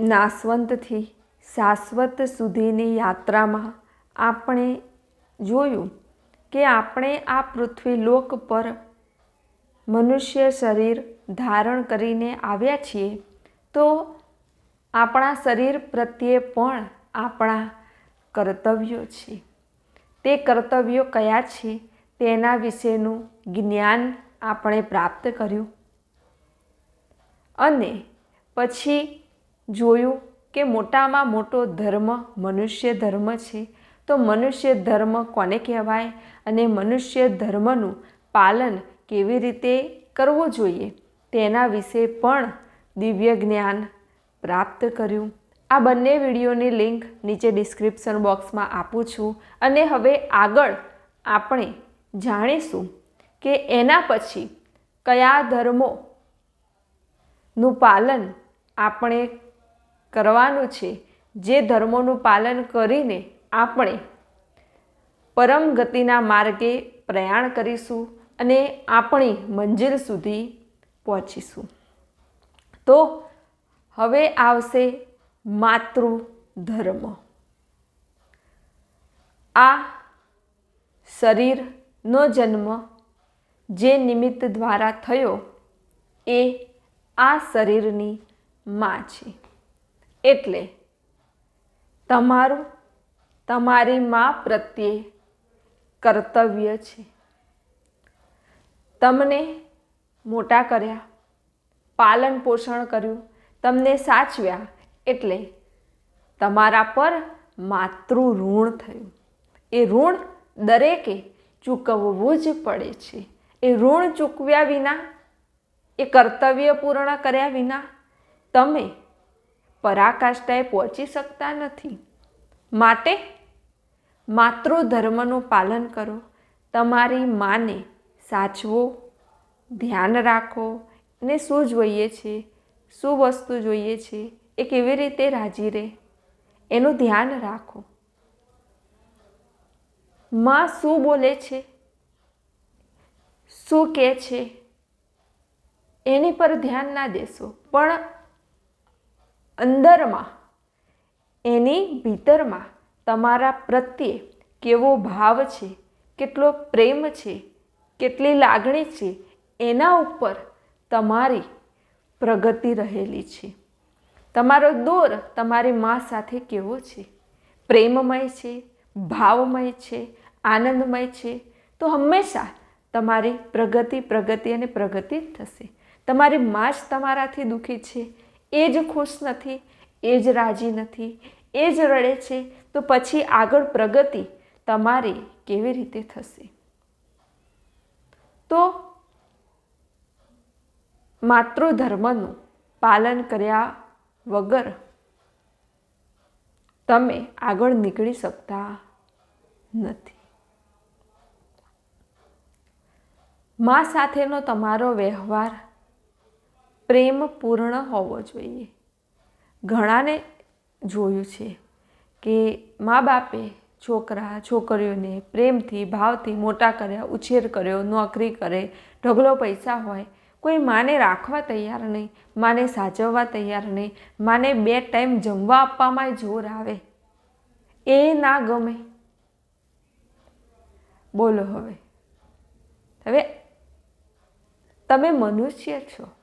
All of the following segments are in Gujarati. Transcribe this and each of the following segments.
નાસવંતથી શાશ્વત સુધીની યાત્રામાં આપણે જોયું કે આપણે આ પૃથ્વી લોક પર મનુષ્ય શરીર ધારણ કરીને આવ્યા છીએ, તો આપણા શરીર પ્રત્યે પણ આપણા કર્તવ્યો છે. તે કર્તવ્યો કયા છે તેના વિશેનું જ્ઞાન આપણે પ્રાપ્ત કર્યું. અને પછી જોયું કે મોટામાં મોટો ધર્મ મનુષ્ય ધર્મ છે. તો મનુષ્ય ધર્મ કોને કહેવાય? અને મનુષ્ય ધર્મનું પાલન કેવી રીતે કરવું જોઈએ? તેના વિશે પણ દિવ્ય જ્ઞાન પ્રાપ્ત કર્યું. આ બંને વિડીયોની લિંક નીચે ડિસ્ક્રિપ્શન બોક્સમાં આપું છું. અને હવે આગળ આપણે જાણીશું કે એના પછી કયા ધર્મોનું પાલન આપણે કરવાનું છે. જે ધર્મોનું પાલન કરીને આપણે પરમ ગતિના માર્ગે પ્રયાણ કરીશું અને આપણી મંજિલ સુધી પહોંચીશું. તો હવે આવશે માતૃ ધર્મ આ શરીરનો જન્મ જે નિમિત્ત દ્વારા થયો એ આ શરીરની માં છે. એટલે તમારું તમારી મા પ્રત્યે કર્તવ્ય છે. તમને મોટા કર્યા, પાલન પોષણ કર્યું, તમને સાચવ્યા એટલે તમારા પર માતૃ ઋણ થયું. એ ઋણ દરેકે ચૂકવવું જ પડે છે. એ ઋણ ચૂકવ્યા વિના, એ કર્તવ્ય પૂર્ણ કર્યા વિના, તમે પરાકાષ્ઠાએ પહોંચી શકતા નથી. માટે માતૃધર્મનું પાલન કરો. તમારી માને સાચવો, ધ્યાન રાખો ને શું જોઈએ છે, શું વસ્તુ જોઈએ છે, એ કેવી રીતે રાજી રહે, એનું ધ્યાન રાખો. માં શું બોલે છે? શું કહે છે? એની પર ધ્યાન ના દેશો. પણ અંદરમાં, એની ભીતરમાં તમારા પ્રત્યે કેવો ભાવ છે, કેટલો પ્રેમ છે, કેટલી લાગણી છે, એના ઉપર તમારી પ્રગતિ રહેલી છે. તમારો દોર તમારી મા સાથે કેવો છે? પ્રેમમય છે, ભાવમય છે, આનંદમય છે? તો હંમેશા તમારી પ્રગતિ પ્રગતિ અને પ્રગતિ થશે. તમારી મા જ તમારાથી દુઃખી છે એ જ ખુશ નથી, એ જ રાજી નથી, એ જ રડે છે, તો પછી આગળ પ્રગતિ તમારી કેવી રીતે થશે? તો માતૃધર્મનું પાલન કર્યા વગર તમે આગળ નીકળી શકતા નથી. મા સાથેનો તમારો વ્યવહાર પ્રેમપૂર્ણ હોવો જોઈએ. ઘણાને જોયું છે કે મા બાપે છોકરા, છોકરીઓને પ્રેમથી, ભાવથી મોટા કર્યા, ઉછેર કર્યો, નોકરી કરે, ઢગલો પૈસા હોય, કોઈ માને રાખવા તૈયાર નહીં, માને સાચવવા તૈયાર નહીં, માને બે ટાઈમ જમવા આપવામાં જોર આવે. એ ના ગમે. બોલો હવે. હવે તમે મનુષ્ય છો.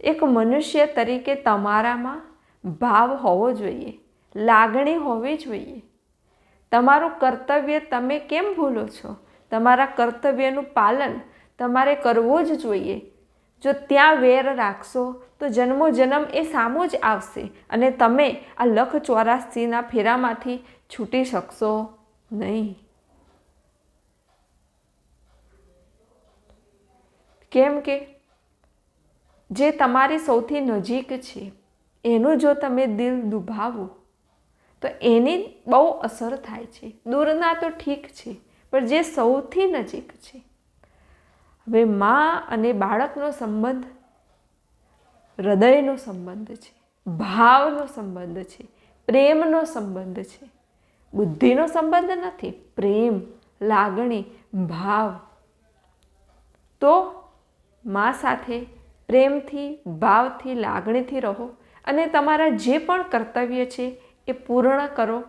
એક મનુષ્ય તરીકે તમારામાં ભાવ હોવો જોઈએ, લાગણી હોવી જોઈએ. તમારું કર્તવ્ય તમે કેમ ભૂલો છો? તમારા કર્તવ્યનું પાલન તમારે કરવું જ જોઈએ. જો ત્યાં વેર રાખશો, તો જન્મો જન્મ એ સામું જ આવશે અને તમે આ લખ ચોરાસીના ફેરામાંથી છૂટી શકશો નહીં. કેમ કે જે તમારી સૌથી નજીક છે, એનું જો તમે દિલ દુભાવો, તો એની બહુ અસર થાય છે. દૂરના તો ઠીક છે, પણ જે સૌથી નજીક છે. હવે મા અને બાળકનો સંબંધ, હૃદયનો સંબંધ છે, ભાવનો સંબંધ છે, પ્રેમનો સંબંધ છે. બુદ્ધિનો સંબંધ નથી, પ્રેમ, લાગણી, ભાવ. તો મા સાથે પ્રેમથી, ભાવથી, લાગણીથી રહો અને તમારા જે પણ કર્તવ્ય છે એ પૂર્ણ કરો.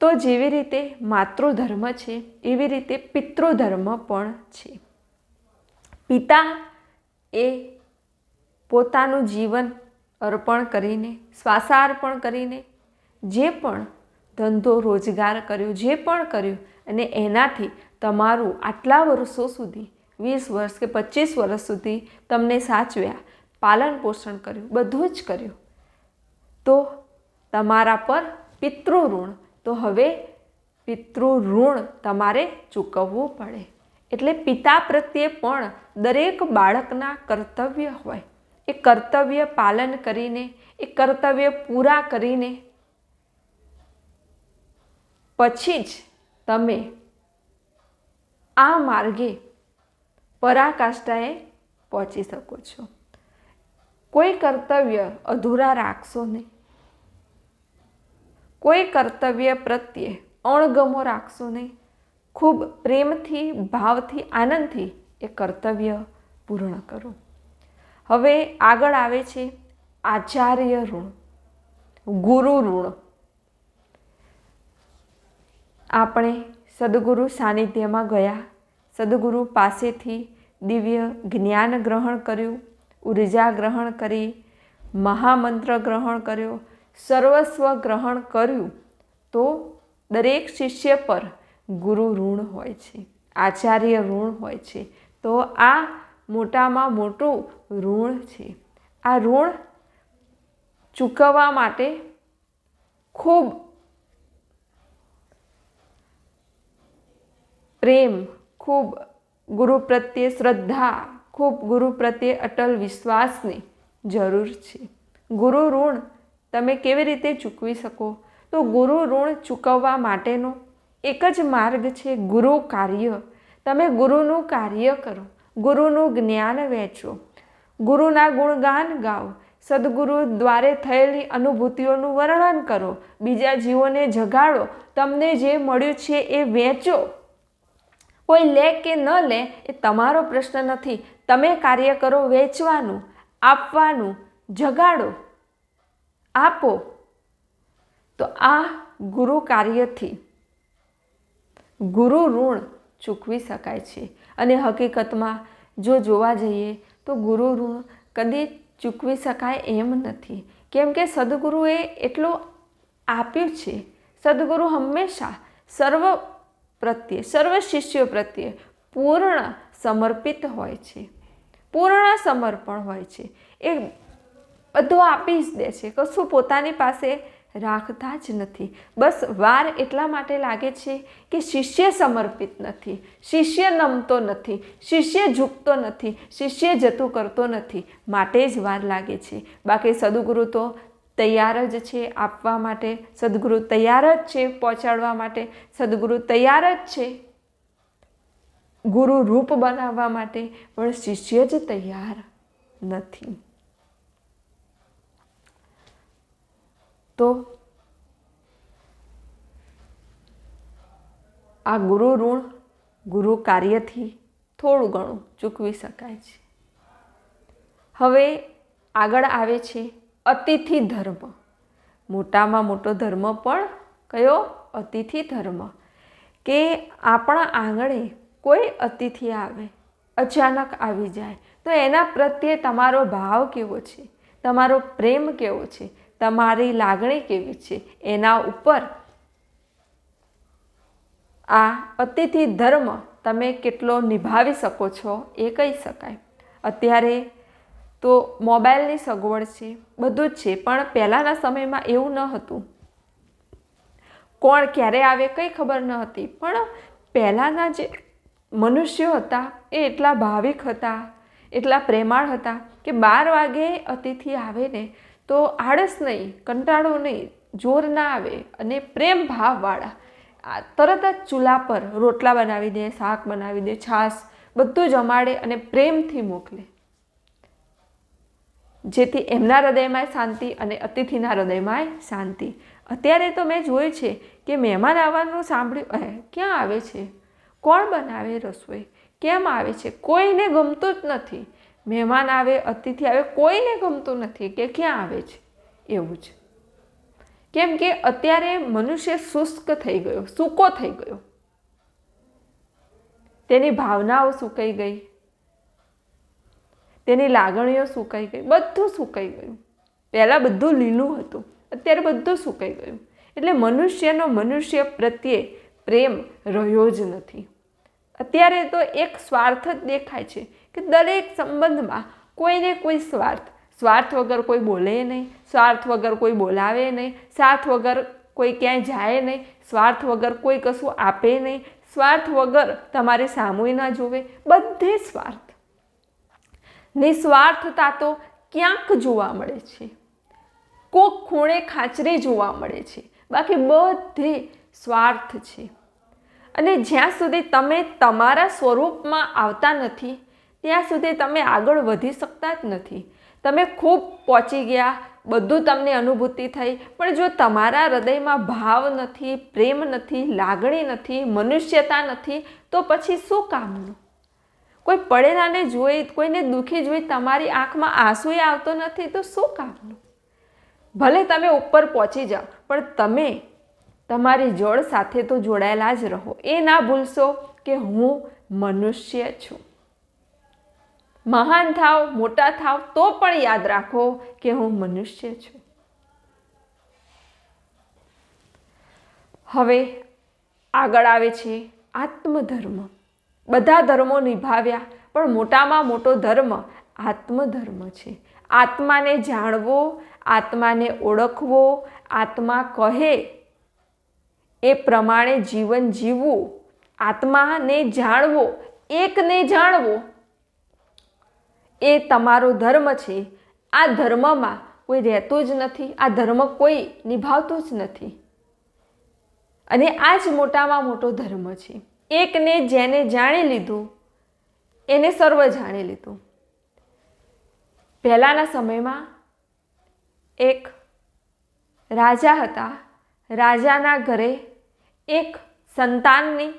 તો જેવી રીતે માતૃધર્મ છે, એવી રીતે પિતૃધર્મ પણ છે. પિતા એ પોતાનું જીવન અર્પણ કરીને, શ્વાસાર્પણ કરીને, જે પણ ધંધો રોજગાર કર્યો, જે પણ કર્યું અને એનાથી તમારું આટલા વર્ષો સુધી, વીસ વર્ષ કે પચીસ વર્ષ સુધી તમને સાચવ્યા, પાલન પોષણ કર્યું, બધું જ કર્યું. તો તમારા પર પિતૃ તો હવે પિતૃ ઋણ તમારે ચૂકવવું પડે. એટલે પિતા પ્રત્યે પણ દરેક બાળકના કર્તવ્ય હોય. એ કર્તવ્ય પાલન કરીને, એ કર્તવ્ય પૂરા કરીને, પછી જ તમે આ માર્ગે પરાકાષ્ઠાએ પહોંચી શકો છો. કોઈ કર્તવ્ય અધૂરા રાખશો નહીં. કોઈ કર્તવ્ય પ્રત્યે અણગમો રાખશો નહીં. ખૂબ પ્રેમથી, ભાવથી, આનંદથી એ કર્તવ્ય પૂર્ણ કરો. હવે આગળ આવે છે આચાર્ય ઋણ, ગુરુ ઋણ. આપણે સદગુરુ સાનિધ્યમાં ગયા. સદગુરુ પાસેથી દિવ્ય જ્ઞાન ગ્રહણ કર્યું, ઊર્જા ગ્રહણ કરી, મહામંત્ર ગ્રહણ કર્યો, સર્વસ્વ ગ્રહણ કર્યું, તો દરેક શિષ્ય પર ગુરુ ઋણ હોય છે, આચાર્ય ઋણ હોય છે. તો આ મોટામાં મોટું ઋણ છે. આ ઋણ ચૂકવવા માટે ખૂબ પ્રેમ ખૂબ ગુરુ પ્રત્યે શ્રદ્ધા, ખૂબ ગુરુ પ્રત્યે અટલ વિશ્વાસની જરૂર છે. ગુરુ ઋણ તમે કેવી રીતે ચૂકવી શકો? તો ગુરુ ઋણ ચૂકવવા માટેનો એક જ માર્ગ છે ગુરુ કાર્ય. તમે ગુરુનું કાર્ય કરો, ગુરુનું જ્ઞાન વહેંચો. ગુરુના ગુણગાન ગાઓ, સદગુરુ દ્વારે થયેલી અનુભૂતિઓનું વર્ણન કરો, બીજા જીવોને જગાડો, તમને જે મળ્યું છે એ વેચો કોઈ લે કે ન લે એ તમારો પ્રશ્ન નથી. તમે કાર્ય કરો, વેચવાનું, આપવાનું, જગાડો, આપો. તો આ ગુરુ કાર્યથી ગુરુ ઋણ ચૂકવી શકાય છે. અને હકીકતમાં જો જોવા જઈએ તો ગુરુ ઋણ કદી ચૂકવી શકાય એમ નથી. કેમ કે સદગુરુએ એટલું આપ્યું છે. સદગુરુ હંમેશા સર્વ પ્રત્યે, સર્વ શિષ્યો પ્રત્યે પૂર્ણ સમર્પિત હોય છે. પૂર્ણ સમર્પણ હોય છે. એ બધું આપી જ દે છે. કશું પોતાની પાસે રાખતા જ નથી. બસ વાર એટલા માટે લાગે છે કે શિષ્ય સમર્પિત નથી. શિષ્ય નમતો નથી. શિષ્ય ઝૂકતો નથી. શિષ્ય જતું કરતો નથી. માટે જ વાર લાગે છે. બાકી સદુગુરુ તો તૈયાર જ છે, આપવા માટે સદગુરુ તૈયાર જ છે, પહોંચાડવા માટે સદગુરુ તૈયાર જ છે. ગુરુ રૂપ બનાવવા માટે પણ શિષ્ય જ તૈયાર નથી. તો આ ગુરુ ઋણ ગુરુ કાર્યથી થોડું ઘણું ચૂકવી શકાય છે. હવે આગળ આવે છે અતિથિ ધર્મ. મોટામાં મોટો ધર્મ પણ કયો? અતિથિ ધર્મ. કે આપણા આંગણે કોઈ અતિથિ આવે, અચાનક આવી જાય, તો એના પ્રત્યે તમારો ભાવ કેવો છે? તમારો પ્રેમ કેવો છે? તમારી લાગણી કેવી છે? એના ઉપર આ અતિથિ ધર્મ તમે કેટલો નિભાવી શકો છો એ કહી શકાય. અત્યારે તો મોબાઈલની સગવડ છે, બધું જ છે, પણ પહેલાંના સમયમાં એવું ન હતું. કોણ ક્યારે આવે કંઈ ખબર ન હતી, પણ પહેલાંના જે મનુષ્યો હતા એ એટલા ભાવિક હતા, એટલા પ્રેમાળ હતા કે બાર વાગે અતિથિ આવે ને તો આળસ નહીં, કંટાળો નહીં, જોર ના આવે અને પ્રેમ ભાવવાળા. આ તરત જ ચૂલા પર રોટલા બનાવી દે, શાક બનાવી દે, છાશ બધું જમાડે અને પ્રેમથી મોકલે. જેથી એમના હૃદયમાંય શાંતિ અને અતિથિના હૃદયમાંય શાંતિ. અત્યારે તો મેં જોયું છે કે મહેમાન આવવાનું સાંભળ્યું ક્યાં આવે છે? કોણ બનાવે રસોઈ? કેમ આવે છે? કોઈને ગમતું જ નથી. મહેમાન આવે, અતિથિ આવે, કોઈને ગમતું નથી કે ક્યાં આવે છે? એવું જ. કેમ કે અત્યારે મનુષ્ય શુષ્ક થઈ ગયો, સૂકો થઈ ગયો. તેની ભાવનાઓ સુકાઈ ગઈ. તેની લાગણીઓ સુકાઈ ગઈ, બધું સુકાઈ ગયું. પહેલાં બધું લીલું હતું, અત્યારે બધું સુકાઈ ગયું. એટલે મનુષ્યનો મનુષ્ય પ્રત્યે પ્રેમ રહ્યો જ નથી. અત્યારે તો એક સ્વાર્થ જ દેખાય છે કે દરેક સંબંધમાં કોઈને કોઈ સ્વાર્થ સ્વાર્થ વગર કોઈ બોલે નહીં, સ્વાર્થ વગર કોઈ બોલાવે નહીં, સ્વાર્થ વગર કોઈ ક્યાંય જાય નહીં, સ્વાર્થ વગર કોઈ કશું આપે નહીં, સ્વાર્થ વગર તમારે સામુય ના જોવે, બધે સ્વાર્થ. નિસ્વાર્થતા તો ક્યાંક જોવા મળે છે. કોક ખૂણે ખાચરે જોવા મળે છે. બાકી બધે સ્વાર્થ છે. અને જ્યાં સુધી તમે તમારા સ્વરૂપમાં આવતા નથી, ત્યાં સુધી તમે આગળ વધી શકતા જ નથી. તમે ખૂબ પહોંચી ગયા, બધું તમને અનુભૂતિ થઈ, પણ જો તમારા હૃદયમાં ભાવ નથી, પ્રેમ નથી, લાગણી નથી, મનુષ્યતા નથી, તો પછી શું કામનું? કોઈ પડેલાને જોઈ કોઈને દુઃખી જોઈ તમારી આંખમાં આંસુએ આવતો નથી, તો શું કામનું? ભલે તમે ઉપર પહોંચી જાઓ, પણ તમે તમારી જળ સાથે તો જોડાયેલા જ રહો. એ ના ભૂલશો કે હું મનુષ્ય છું. મહાન થાવ, મોટા થાવ, તો પણ યાદ રાખો કે હું મનુષ્ય છું. હવે આગળ આવે છે આત્મધર્મ. બધા ધર્મો નિભાવ્યા, પણ મોટામાં મોટો ધર્મ આત્મધર્મ છે. આત્માને જાણવો, આત્માને ઓળખવો, આત્મા કહે એ પ્રમાણે જીવન જીવવું, આત્માને જાણવો, એકને જાણવો, એ તમારો ધર્મ છે. આ ધર્મમાં કોઈ રહેતું જ નથી, આ ધર્મ કોઈ નિભાવતું જ નથી. અને આ જ મોટામાં મોટો ધર્મ છે. એકને જેને જાણી લીધું, એને સર્વ જાણી લીધું. પહેલાંના સમયમાં એક રાજા હતા. રાજાના ઘરે એક સંતાનની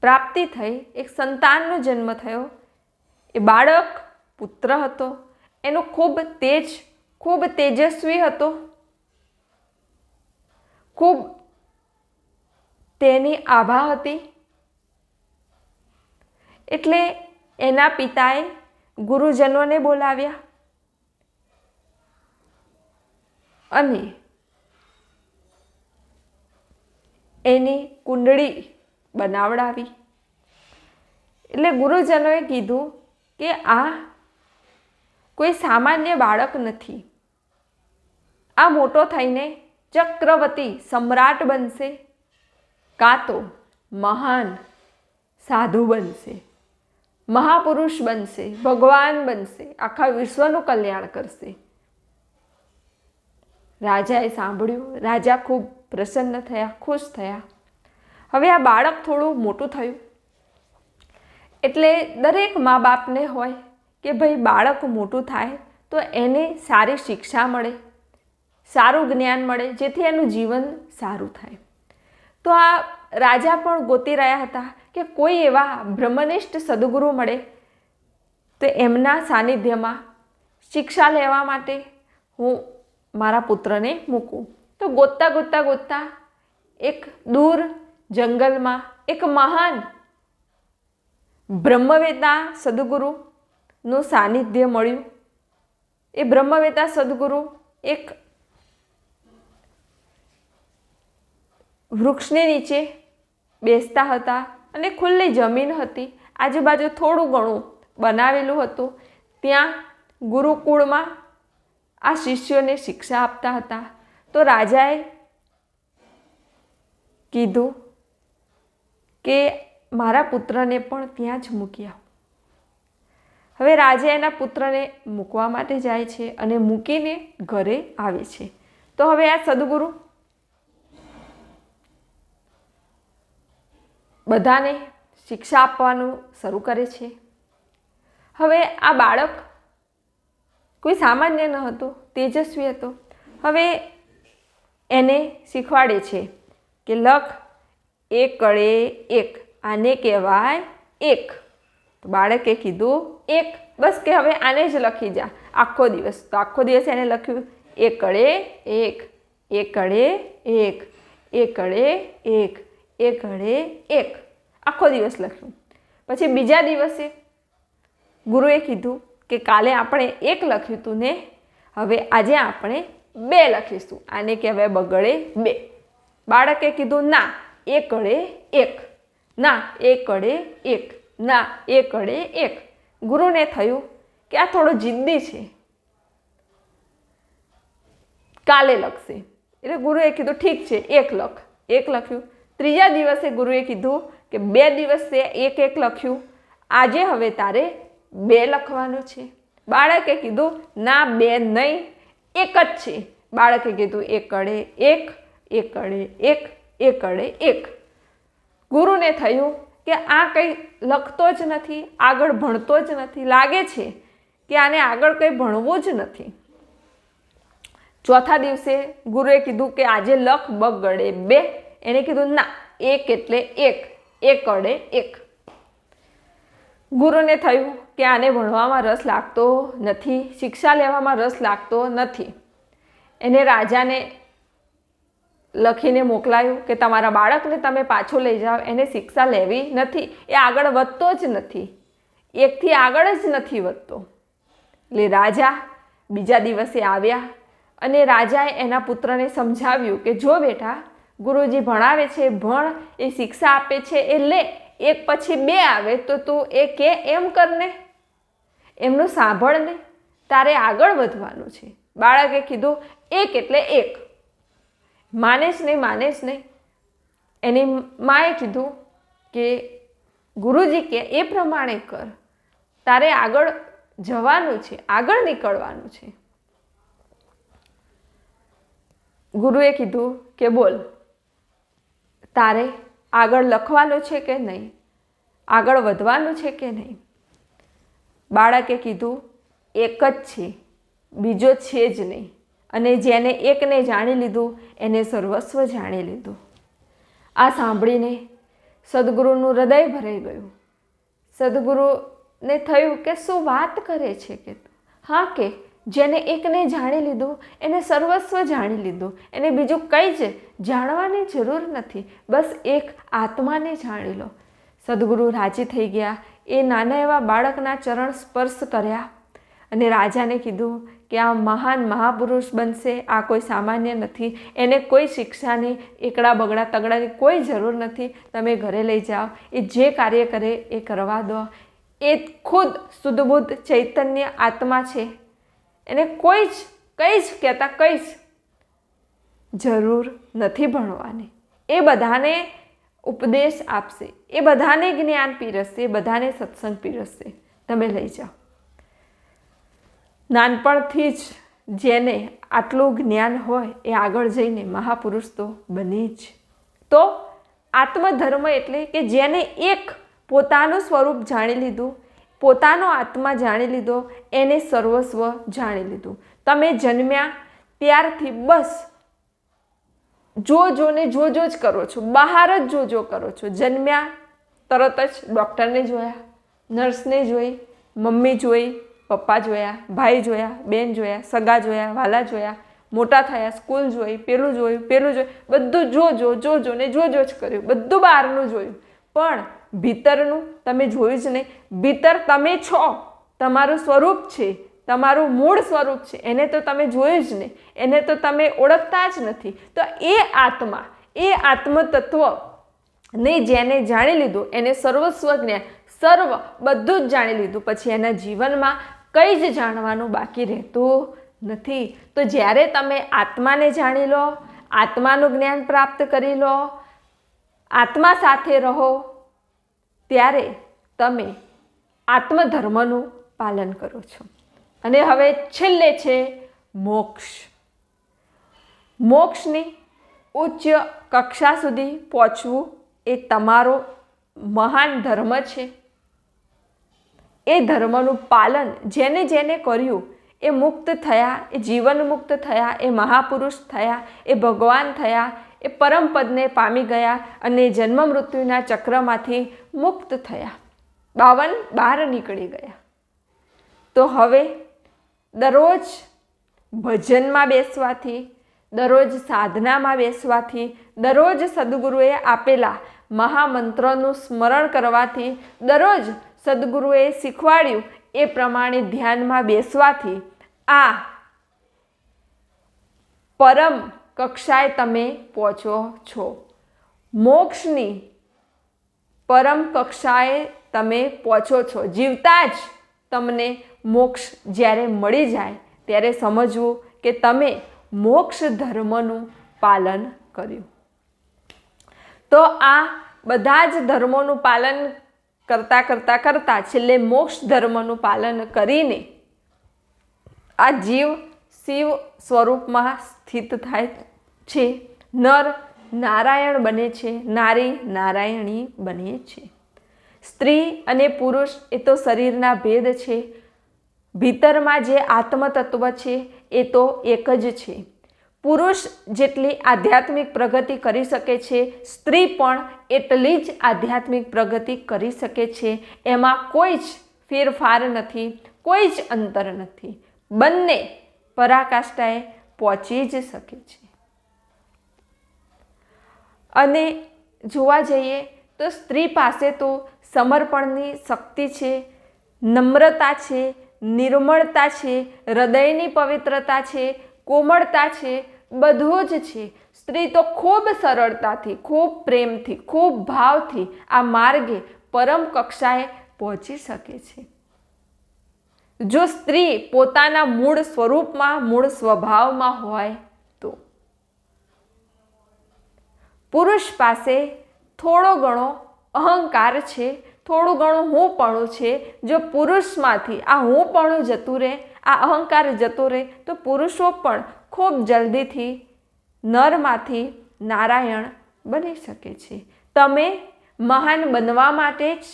પ્રાપ્તિ થઈ. એક સંતાનનો જન્મ થયો. એ બાળક પુત્ર હતો. એનો ખૂબ તેજ, ખૂબ તેજસ્વી હતો. ખૂબ તેની આભા હતી. એટલે એના પિતાએ ગુરુજનોને બોલાવ્યા. અને એની કુંડળી બનાવડાવી. એટલે ગુરુજનોએ કીધું કે આ કોઈ સામાન્ય બાળક નથી. આ મોટો થઈને ચક્રવર્તી સમ્રાટ બનશે. કાં તો મહાન સાધુ બનશે, મહાપુરુષ બનશે, ભગવાન બનશે, આખા વિશ્વનું કલ્યાણ કરશે. રાજાએ સાંભળ્યું, રાજા ખૂબ પ્રસન્ન થયા, ખુશ થયા. હવે આ બાળક થોડું મોટું થયું. એટલે દરેક મા બાપને હોય કે ભાઈ બાળક મોટું થાય, તો એને સારી શિક્ષા મળે, સારું જ્ઞાન મળે, જેથી એનું જીવન સારું થાય. તો આ રાજા પણ ગોતી રહ્યા હતા કે કોઈ એવા બ્રહ્મનિષ્ઠ સદગુરુ મળે. તો એમના સાનિધ્યમાં શિક્ષા લેવા માટે હું મારા પુત્રને મૂકું. તો ગોતતા ગોતતા ગોતતા એક દૂર જંગલમાં એક મહાન બ્રહ્મવેતા સદગુરુનું સાનિધ્ય મળ્યું. એ બ્રહ્મવેતા સદગુરુ એક વૃક્ષને નીચે બેસતા હતા અને ખુલ્લી જમીન હતી. આજુબાજુ થોડું ઘણું બનાવેલું હતું. ત્યાં ગુરુકુળમાં આ શિષ્યોને શિક્ષા આપતા હતા. તો રાજાએ કીધું કે મારા પુત્રને પણ ત્યાં જ મૂક્યા હવે રાજા એના પુત્રને મૂકવા માટે જાય છે અને મૂકીને ઘરે આવે છે. તો હવે આ સદગુરુ બધાને શિક્ષા આપવાનું શરૂ કરે છે. હવે આ બાળક કોઈ સામાન્ય ન હતો, તેજસ્વી હતો. હવે એને શીખવાડે છે કે લખ, એક કળે એક, આને કહેવાય એક. તો બાળકે કીધું એક, બસ કે હવે આને જ લખી જા. આખો દિવસ, તો આખો દિવસ એને લખ્યું એક કળે એક એકડે એક એકડે એક એકડે એક. આખો દિવસ લખ્યું પછી બીજા દિવસે ગુરુએ કીધું કે કાલે આપણે એક લખ્યું હતું ને, હવે આજે આપણે બે લખીશું. આને કહેવાય બગડે બે. બાળકે કીધું, ના, એકડે એક. ના, એકડે એક. ના, એકડે એક. ગુરુને થયું કે આ થોડો જિદ્દી છે. કાલે લખશે. એટલે ગુરુએ કીધું, ઠીક છે, એક લખ. એક લખ્યું. ત્રીજા દિવસે ગુરુએ કીધું કે બે દિવસે એક એક લખ્યું? આજે હવે તારે બે લખવાનું છે. બાળકે કીધું, ના, બે નહીં, એક જ છે. બાળકે કીધું, એકડે એક એકડે એક એકડે એક. ગુરુને થયું કે આ કંઈ લખતો જ નથી, આગળ ભણતો જ નથી. લાગે છે કે આને આગળ કંઈ ભણવું જ નથી. ચોથા દિવસે ગુરુએ કીધું કે આજે લખ બગડે બે. એણે કીધું, ના, એક એટલે એક. એક અડે એક. ગુરુને થયું કે આને ભણવામાં રસ લાગતો નથી, શિક્ષા લેવામાં રસ લાગતો નથી. એને રાજાને લખીને મોકલાયું કે તમારા બાળકને તમે પાછો લઈ જાઓ, એને શિક્ષા લેવી નથી. એ આગળ વધતો જ નથી. એકથી આગળ જ નથી વધતો. એટલે રાજા બીજા દિવસે આવ્યા અને રાજાએ એના પુત્રને સમજાવ્યું કે જો બેટા ગુરુજી ભણાવે છે, ભણ, એ શિક્ષા આપે છે, એ લે, એક પછી બે આવે, તો તું એ કે, એમ કરને એમનું સાંભળને તારે આગળ વધવાનું છે. બાળકે કીધું, એક એટલે એક. માને જ નહીં માને જ નહીં એની માએ કીધું કે, ગુરુજી કે, એ પ્રમાણે કર. તારે આગળ જવાનું છે, આગળ નીકળવાનું છે. ગુરુએ કીધું કે, બોલ. તારે આગળ લખવાનું છે કે નહીં? આગળ વધવાનું છે કે નહીં? બાળકે કીધું, એક જ છે, બીજો છે જ નહીં. અને જેને એકને જાણી લીધું, એને સર્વસ્વ જાણી લીધું. આ સાંભળીને સદગુરુનું હૃદય ભરાઈ ગયું. સદગુરુને થયું કે શું વાત કરે છે કે હા કે, જેને એકને જાણી લીધું, એને સર્વસ્વ જાણી લીધું, એને બીજું કંઈ જ જાણવાની જરૂર નથી. બસ એક આત્માને જાણી લો. સદગુરુ રાજી થઈ ગયા. એ નાના એવા બાળકના ચરણ સ્પર્શ કર્યા અને રાજાને કીધું કે આ મહાન મહાપુરુષ બનશે. આ કોઈ સામાન્ય નથી. એને કોઈ શિક્ષાની એકડા બગડા તગડાની કોઈ જરૂર નથી. તમે ઘરે લઈ જાઓ. એ જે કાર્ય કરે એ કરવા દો. એ ખુદ શુદ્ધબુદ્ધ ચૈતન્ય આત્મા છે. એને કોઈ જ, કંઈ જ કહેતા કંઈ જ જરૂર નથી ભણવાની. એ બધાને ઉપદેશ આપશે. એ બધાને જ્ઞાન પીરસશે, એ બધાને સત્સંગ પીરસશે. તમે લઈ જાઓ. નાનપણથી જ જેને આટલું જ્ઞાન હોય એ આગળ જઈને મહાપુરુષ તો બને જ. તો આત્મધર્મ એટલે કે જેને એક પોતાનું સ્વરૂપ જાણી લીધું, પોતાનો આત્મા જાણી લીધો, એને સર્વસ્વ જાણી લીધું. તમે જન્મ્યા ત્યારથી બસ જો જો ને જો જો કરો છો, બહાર જ જો જો કરો છો. જન્મ્યા, તરત જ ડૉક્ટરને જોયા, નર્સને જોઈ, મમ્મી જોઈ, પપ્પા જોયા, ભાઈ જોયા, બેન જોયા, સગા જોયા, વાલા જોયા, મોટા થયા, સ્કૂલ જોઈ, પેલું જોયું પેલું જોયું, બધું જો જો જો જો ને જો જો જ કર્યું, બધું બહારનું જોયું. પણ ભીતરનું તમે જોયું જ નહીં. ભીતર તમે છો, તમારું સ્વરૂપ છે. તમારું મૂળ સ્વરૂપ છે. એને તો તમે જોયું જ નહીં એને તો તમે ઓળખતા જ નથી. તો એ આત્મા, એ આત્મતત્વ ને જેને જાણી લીધું, એને સર્વસ્વ જ્ઞાન, સર્વ બધું જ જાણી લીધું, પછી એના જીવનમાં કંઈ જ જાણવાનું બાકી રહેતું નથી. તો જ્યારે તમે આત્માને જાણી લો, આત્માનું જ્ઞાન પ્રાપ્ત કરી લો, આત્મા સાથે રહો, ત્યારે તમે આત્મધર્મનું પાલન કરો છો. અને હવે છેલ્લે છે મોક્ષ. મોક્ષની ઉચ્ચ કક્ષા સુધી પહોંચવું એ તમારો મહાન ધર્મ છે. એ ધર્મનું પાલન જેને જેને કર્યું, એ મુક્ત થયા, એ જીવન મુક્ત થયા, એ મહાપુરુષ થયા, એ ભગવાન થયા, એ પરમપદને પામી ગયા અને જન્મ મૃત્યુના ચક્રમાંથી મુક્ત થયા. બાવન બહાર નીકળી ગયા. તો હવે દરરોજ ભજનમાં બેસવાથી, દરરોજ સાધનામાં બેસવાથી, દરરોજ સદગુરુએ આપેલા મહામંત્રનું સ્મરણ કરવાથી, દરરોજ સદગુરુએ શીખવાડ્યું એ પ્રમાણે ધ્યાનમાં બેસવાથી, આ પરમ કક્ષાએ તમે પહોંચો છો. મોક્ષની પરમ કક્ષાએ તમે પહોંચો છો. જીવતા જ તમને મોક્ષ જ્યારે મળી જાય, ત્યારે સમજવું કે તમે મોક્ષ ધર્મનું પાલન કર્યું. તો આ બધા જ ધર્મોનું પાલન કરતાં કરતાં કરતાં છેલ્લે મોક્ષ ધર્મનું પાલન કરીને આ જીવ શિવ સ્વરૂપમાં સ્થિત થાય છે. નર નારાયણ બને છે, નારી નારાયણી બને છે. સ્ત્રી અને પુરુષ એ તો શરીરના ભેદ છે ભીતરમાં જે આત્મતત્વ છે, એ તો એક જ છે. પુરુષ જેટલી આધ્યાત્મિક પ્રગતિ કરી શકે છે, સ્ત્રી પણ એટલી જ આધ્યાત્મિક પ્રગતિ કરી શકે છે. એમાં કોઈ જ ફેરફાર નથી, કોઈ જ અંતર નથી. બંને પરાકાષ્ઠાએ પહોંચી જ શકે છે. અને જોવા જઈએ તો સ્ત્રી પાસે તો સમર્પણની શક્તિ છે, નમ્રતા છે નિર્મળતા છે, હૃદયની પવિત્રતા છે, કોમળતા છે, બધું જ છે. સ્ત્રી તો ખૂબ સરળતાથી, ખૂબ પ્રેમથી, ખૂબ ભાવથી આ માર્ગે, પરમ કક્ષાએ પહોંચી શકે છે. જો સ્ત્રી પોતાના મૂળ સ્વરૂપમાં, મૂળ સ્વભાવમાં હોય તો. પુરુષ પાસે થોડો ઘણો અહંકાર છે થોડું ઘણું હુંપણું છે. જો પુરુષમાંથી આ હુંપણું જતું રહે, આ અહંકાર જતો રહે, તો પુરુષો પણ ખૂબ જલ્દીથી નરમાંથી નારાયણ બની શકે છે. તમે મહાન બનવા માટે જ,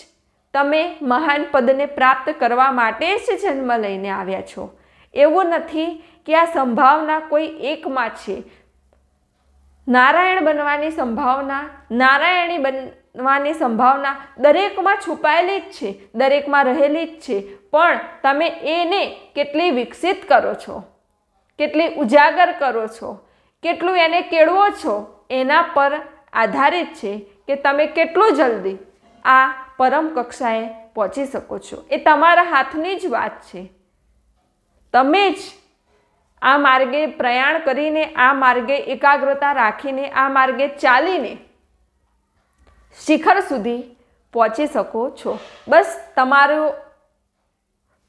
તમે મહાન પદને પ્રાપ્ત કરવા માટે જ જન્મ લઈને આવ્યા છો. એવું નથી કે આ સંભાવના કોઈ એકમાં છે. નારાયણ બનવાની સંભાવના નારાયણી બનવાની સંભાવના દરેકમાં છુપાયેલી જ છે, દરેકમાં રહેલી જ છે. પણ તમે એને કેટલી વિકસિત કરો છો? કેટલી ઉજાગર કરો છો? કેટલું એને કેળવો છો? એના પર આધારિત છે કે તમે કેટલું જલ્દી આ પરમ કક્ષાએ પહોંચી શકો છો. એ તમારા હાથની જ વાત છે. તમે જ આ માર્ગે પ્રયાણ કરીને, આ માર્ગે એકાગ્રતા રાખીને, આ માર્ગે ચાલીને શિખર સુધી પહોંચી શકો છો. બસ તમારું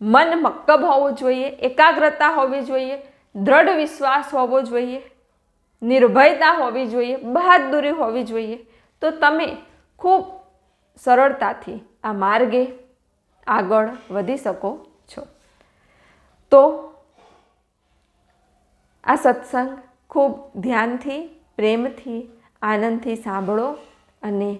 મન મક્કબ હોવું જોઈએ, એકાગ્રતા હોવી જોઈએ, દ્રઢ વિશ્વાસ હોવો જોઈએ, નિર્ભયતા હોવી જોઈએ, બહાદુરી હોવી જોઈએ. તો તમે ખૂબ સરળતાથી આ માર્ગે આગળ વધી શકો છો. તો આ સત્સંગ ખૂબ ધ્યાનથી, પ્રેમથી, આનંદથી સાંભળો અને